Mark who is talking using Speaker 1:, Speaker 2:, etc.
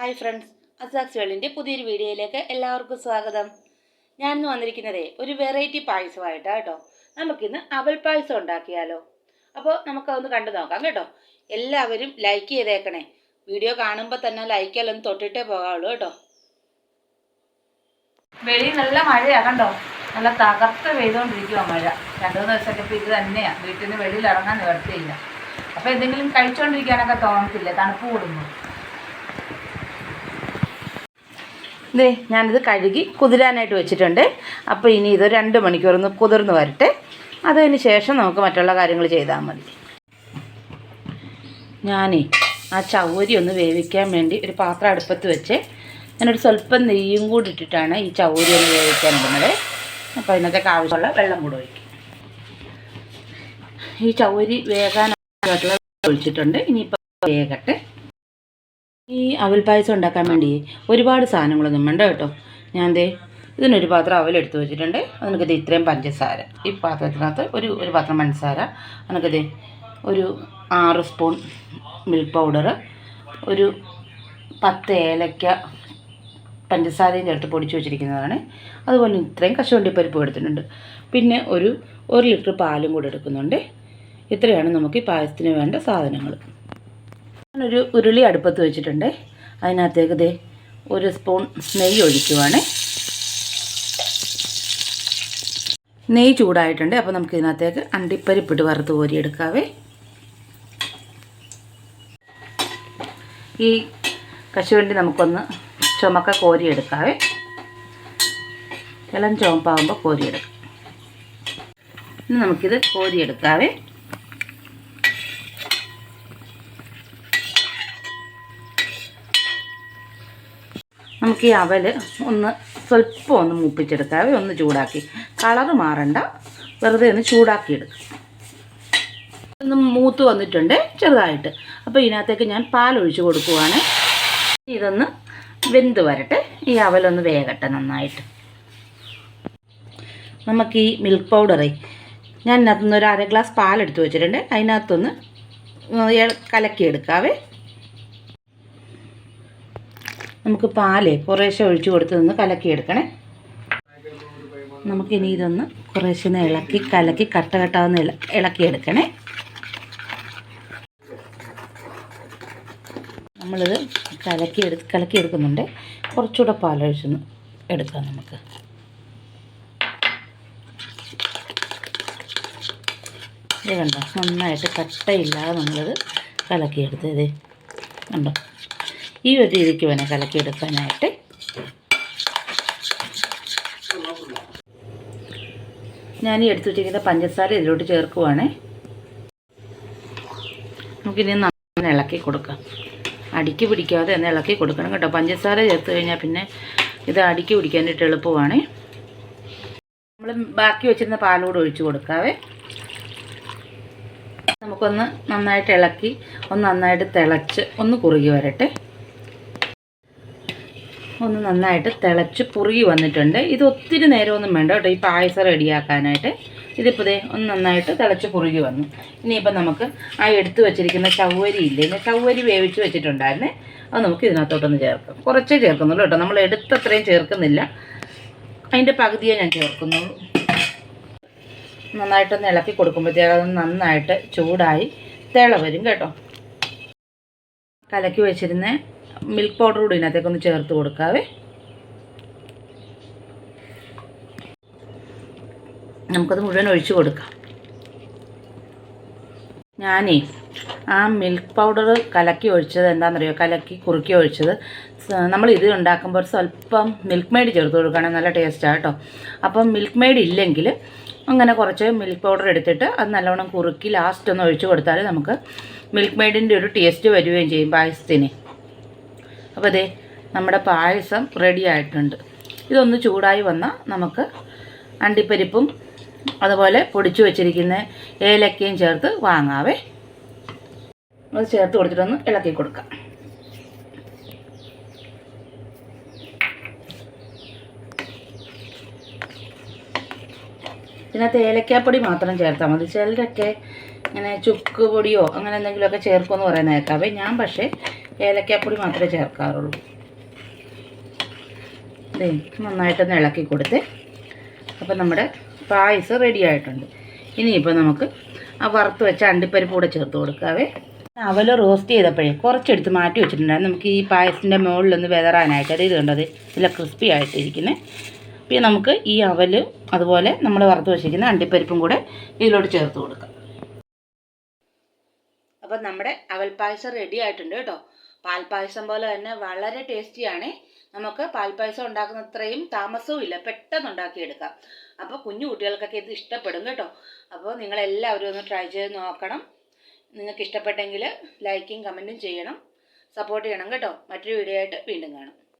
Speaker 1: Hi friends അസാക്സ് വേളിന്റെ പുതിയൊരു വീഡിയോയിലേക്ക് എല്ലാവർക്കും സ്വാഗതം. ഞാൻ ഇന്ന് വന്നിരിക്കുന്നതേ ഒരു വെറൈറ്റി പായസമായിട്ടാണ് കേട്ടോ. നമുക്കിന്ന് അവൽ പായസം ഉണ്ടാക്കിയാലോ. അപ്പോൾ നമുക്കതൊന്ന് കണ്ടു നോക്കാം കേട്ടോ. എല്ലാവരും ലൈക്ക് ചെയ്തേക്കണേ. വീഡിയോ കാണുമ്പോൾ തന്നെ ലൈക്കെല്ലാം തൊട്ടിട്ടേ പോകാവുള്ളൂ കേട്ടോ. വെളി നല്ല മഴയാണ് കണ്ടോ? നല്ല തകർത്ത് പെയ്തുകൊണ്ടിരിക്കുവാ മഴ. രണ്ടു മൂന്ന് ദിവസമൊക്കെ ഇപ്പോൾ ഇത് തന്നെയാണ് വീട്ടിൽ നിന്ന് വെളിയിൽ ഇറങ്ങാൻ നിവർത്തിയില്ല. അപ്പോൾ എന്തെങ്കിലും കഴിച്ചുകൊണ്ടിരിക്കാനൊക്കെ തോന്നത്തില്ല? തണുപ്പ് കൂടുമ്പോൾ ദേ ഞാനിത് കഴുകി കുതിരാനായിട്ട് വെച്ചിട്ടുണ്ട്. അപ്പോൾ ഇനി ഇത് രണ്ട് മണിക്കൂറൊന്ന് കുതിർന്ന് വരട്ടെ. അതിന് ശേഷം നമുക്ക് മറ്റുള്ള കാര്യങ്ങൾ ചെയ്താൽ മതി. ഞാനേ ആ ചവരി ഒന്ന് വേവിക്കാൻ വേണ്ടി ഒരു പാത്രം അടുപ്പത്ത് വെച്ച് ഞാനൊരു സ്വല്പം നെയ്യും കൂടി ഇട്ടിട്ടാണ് ഈ ചവരി ഒന്ന് വേവിക്കാൻ ഇടുന്നത്. അപ്പോൾ അതിനകത്തേക്ക് ആവശ്യമുള്ള വെള്ളം കൂടെ ഒഴിക്കും. ഈ ചവരി വേകാനായിട്ടുള്ള ഒഴിച്ചിട്ടുണ്ട്. ഇനിയിപ്പോൾ വേകട്ടെ. ഈ അവൽ പായസം ഉണ്ടാക്കാൻ വേണ്ടി ഒരുപാട് സാധനങ്ങളൊന്നും വേണ്ട കേട്ടോ. ഞാൻ ദേ ഇതിനൊരു പാത്രം എടുത്തു വെച്ചിട്ടുണ്ട്. അതിനൊക്കെ ഇത്രയും പഞ്ചസാര. ഈ പാത്രത്തിനകത്ത് ഒരു ഒരു പാത്രം പഞ്ചസാര. അതിനൊക്കെ ഒരു ആറ് സ്പൂൺ മിൽക്ക് പൗഡർ ഒരു പത്ത് ഏലക്ക പഞ്ചസാരയും ചേർത്ത് പൊടിച്ച് വെച്ചിരിക്കുന്നതാണ്. അതുപോലെ ഇത്രയും കശുവണ്ടി പരിപ്പ് എടുത്തിട്ടുണ്ട്. പിന്നെ ഒരു ഒരു ലിറ്റർ പാലും കൂടെ എടുക്കുന്നുണ്ട്. ഇത്രയാണ് നമുക്ക് ഈ പായസത്തിന് വേണ്ട സാധനങ്ങൾ. ഞാനൊരു ഉരുളി അടുപ്പത്ത് വെച്ചിട്ടുണ്ട്. അതിനകത്തേക്ക് ദേ ഒരു സ്പൂൺ നെയ്യ് ഒഴിക്കുവാണ്. നെയ്യ് ചൂടായിട്ടുണ്ട്. അപ്പോൾ നമുക്ക് ഇതിനകത്തേക്ക് അണ്ടിപ്പരിപ്പിട്ട് വറുത്ത് കോരിയെടുക്കാവേ. ഈ കശുവണ്ടി നമുക്കൊന്ന് ചുമക്ക കോരിയെടുക്കാവേ. ഇളം ചുമപ്പാകുമ്പോൾ കോരിയെടുക്കാം. ഇനി നമുക്കിത് കോരിയെടുക്കാവേ. നമുക്ക് ഈ അവൽ ഒന്ന് സ്വല്പം ഒന്ന് മൂപ്പിച്ചെടുക്കാവേ ഒന്ന് ചൂടാക്കി. കളറ് മാറണ്ട. വെറുതെ ഒന്ന് ചൂടാക്കിയെടുക്കും. ഒന്ന് മൂത്ത് വന്നിട്ടുണ്ട് ചെറുതായിട്ട്. അപ്പോൾ ഇതിനകത്തേക്ക് ഞാൻ പാൽ പാലൊഴിച്ച് കൊടുക്കുവാണ്. ഇതൊന്ന് വെന്ത് വരട്ടെ. ഈ അവലൊന്ന് വേകട്ടെ നന്നായിട്ട്. നമുക്ക് ഈ മിൽക്ക് പൗഡറേ ഞാൻ ഇതിനകത്തുനിന്ന് ഒരു അര ഗ്ലാസ് പാലെടുത്ത് വെച്ചിട്ടുണ്ട്. അതിനകത്തൊന്ന് കലക്കിയെടുക്കാവേ നമുക്ക് പാൽ കുറേശ്ശെ ഒഴിച്ച് കൊടുത്ത് നിന്ന് കലക്കിയെടുക്കണേ നമുക്കിനി ഇതൊന്ന് കുറേശ്ശെ ഒന്ന് ഇളക്കി കലക്കി കട്ട കട്ടാവുന്ന ഇള ഇളക്കിയെടുക്കണേ നമ്മളിത് കലക്കി എടു കലക്കിയെടുക്കുന്നുണ്ട് കുറച്ചുകൂടെ പാലൊഴിച്ചൊന്ന് എടുക്കാം നമുക്ക്. ഇത് കണ്ടോ? നന്നായിട്ട് കട്ടയില്ലാതെ നമ്മളിത് കലക്കിയെടുത്ത് ഇത് കണ്ടോ? ഈ ഒരു രീതിക്ക് വേണം കലക്കിയെടുക്കാനായിട്ട്. ഞാൻ ഈ എടുത്തു വെച്ചിരിക്കുന്ന പഞ്ചസാര ഇതിലോട്ട് ചേർക്കുവാണേ. നമുക്കിനി നന്നായി ഇളക്കി കൊടുക്കാം. അടിക്ക് പിടിക്കാതെ ഒന്ന് ഇളക്കി കൊടുക്കണം കേട്ടോ. പഞ്ചസാര ചേർത്ത് കഴിഞ്ഞാൽ പിന്നെ ഇത് അടിക്ക് പിടിക്കാനായിട്ട് എളുപ്പമാണ്. നമ്മൾ ബാക്കി വെച്ചിരുന്ന പാലൂടെ ഒഴിച്ചു കൊടുക്കാവേ. നമുക്കൊന്ന് നന്നായിട്ട് ഇളക്കി ഒന്ന് നന്നായിട്ട് തിളച്ച് ഒന്ന് കുറുകി വരട്ടെ. ഒന്ന് നന്നായിട്ട് തിളച്ച് പുറുകി വന്നിട്ടുണ്ട്. ഇത് ഒത്തിരി നേരമൊന്നും വേണ്ട കേട്ടോ. ഈ പായസം റെഡിയാക്കാനായിട്ട് ഇതിപ്പോൾ ദേ ഒന്ന് നന്നായിട്ട് തിളച്ച് പുറുകി വന്നു. ഇനിയിപ്പോൾ നമുക്ക് ആ എടുത്തു വെച്ചിരിക്കുന്ന ചവ്വരി ഇല്ലേ? ഇനി ചവ്വരി വേവിച്ച് വെച്ചിട്ടുണ്ടായിരുന്നേ. അത് നമുക്ക് ഇതിനകത്തോട്ടൊന്ന് ചേർക്കാം. കുറച്ചേ ചേർക്കുന്നുള്ളൂ കേട്ടോ. നമ്മൾ എടുത്തത്രയും ചേർക്കുന്നില്ല. അതിന്റെ പകുതിയെ ഞാൻ ചേർക്കുന്നുള്ളൂ. നന്നായിട്ടൊന്ന് ഇളക്കി കൊടുക്കുമ്പോഴത്തേക്കും നന്നായിട്ട് ചൂടായി തിള വരും കേട്ടോ. കലക്കി വെച്ചിരുന്ന മിൽക്ക് പൗഡർ കൂടി ഇതിനകത്തേക്കൊന്ന് ചേർത്ത് കൊടുക്കാവേ. നമുക്കത് മുഴുവൻ ഒഴിച്ച് കൊടുക്കാം. ഞാനേ ആ മിൽക്ക് പൗഡർ കലക്കി ഒഴിച്ചത് എന്താണെന്നറിയോ? കലക്കി കുറുക്കി ഒഴിച്ചത്. നമ്മൾ ഇത് ഉണ്ടാക്കുമ്പോൾ സ്വല്പം മിൽക്ക് മെയ്ഡ് ചേർത്ത് കൊടുക്കുകയാണെങ്കിൽ നല്ല ടേസ്റ്റാണ് കേട്ടോ. അപ്പം മിൽക്ക് മെയ്ഡ് ഇല്ലെങ്കിൽ അങ്ങനെ കുറച്ച് മിൽക്ക് പൗഡർ എടുത്തിട്ട് അത് നല്ലവണ്ണം കുറുക്കി ലാസ്റ്റ് ഒന്ന് ഒഴിച്ച് കൊടുത്താൽ നമുക്ക് മിൽക്ക് മെയ്ഡിന്റെ ഒരു ടേസ്റ്റ് വരികയും ചെയ്യും പായസത്തിന്. അപ്പോൾ അതെ നമ്മുടെ പായസം റെഡി ആയിട്ടുണ്ട്. ഇതൊന്ന് ചൂടായി വന്നാൽ നമുക്ക് അണ്ടിപ്പരിപ്പും അതുപോലെ പൊടിച്ചു വെച്ചിരിക്കുന്ന ഏലക്കയും ചേർത്ത് വാങ്ങാവേ. അത് ചേർത്ത് കൊടുത്തിട്ടൊന്ന് ഇളക്കി കൊടുക്കാം. ഇതിനകത്ത് ഏലക്കാപ്പൊടി മാത്രം ചേർത്താൽ മതി. ചിലരൊക്കെ ഇങ്ങനെ ചുക്ക് പൊടിയോ അങ്ങനെ എന്തെങ്കിലുമൊക്കെ ചേർക്കുമെന്ന് കേൾക്കാവേ ഞാൻ പക്ഷേ ഏലക്കാപ്പൊടി മാത്രമേ ചേർക്കാറുള്ളൂ. ദേ നന്നായിട്ടൊന്ന് ഇളക്കി കൊടുത്ത് അപ്പം നമ്മുടെ പായസം റെഡി ആയിട്ടുണ്ട്. ഇനിയിപ്പോൾ നമുക്ക് ആ വറുത്ത് വെച്ച അണ്ടിപ്പരിപ്പ് കൂടെ ചേർത്ത് കൊടുക്കാവേ. അവൽ റോസ്റ്റ് ചെയ്തപ്പോഴേ കുറച്ചെടുത്ത് മാറ്റി വെച്ചിട്ടുണ്ടായിരുന്നു. നമുക്ക് ഈ പായസത്തിന്റെ മുകളിലൊന്ന് വെതറാനായിട്ട്. ഇത് കണ്ടത് നല്ല ക്രിസ്പി ആയിട്ടിരിക്കുന്നത് പിന്നെ നമുക്ക് ഈ അവൽ അതുപോലെ നമ്മൾ വറുത്ത് വെച്ചിരിക്കുന്ന അണ്ടിപ്പരിപ്പും കൂടെ ഇതിലോട്ട് ചേർത്ത് കൊടുക്കാം. അപ്പം നമ്മുടെ അവൽ പായസം റെഡി ആയിട്ടുണ്ട് കേട്ടോ. പാൽപ്പായസം പോലെ തന്നെ വളരെ ടേസ്റ്റിയാണ് നമുക്ക് പാൽപ്പായസം ഉണ്ടാക്കുന്ന അത്രയും താമസവും ഇല്ല. പെട്ടെന്ന് ഉണ്ടാക്കിയെടുക്കാം. അപ്പോൾ കുഞ്ഞു കുട്ടികൾക്കൊക്കെ ഇത് ഇഷ്ടപ്പെടും കേട്ടോ. അപ്പോൾ നിങ്ങളെല്ലാവരും ഒന്ന് ട്രൈ ചെയ്ത് നോക്കണം. നിങ്ങൾക്ക് ഇഷ്ടപ്പെട്ടെങ്കിൽ ലൈക്കും കമന്റും ചെയ്യണം. സപ്പോർട്ട് ചെയ്യണം കേട്ടോ. മറ്റൊരു വീഡിയോ ആയിട്ട് വീണ്ടും കാണാം.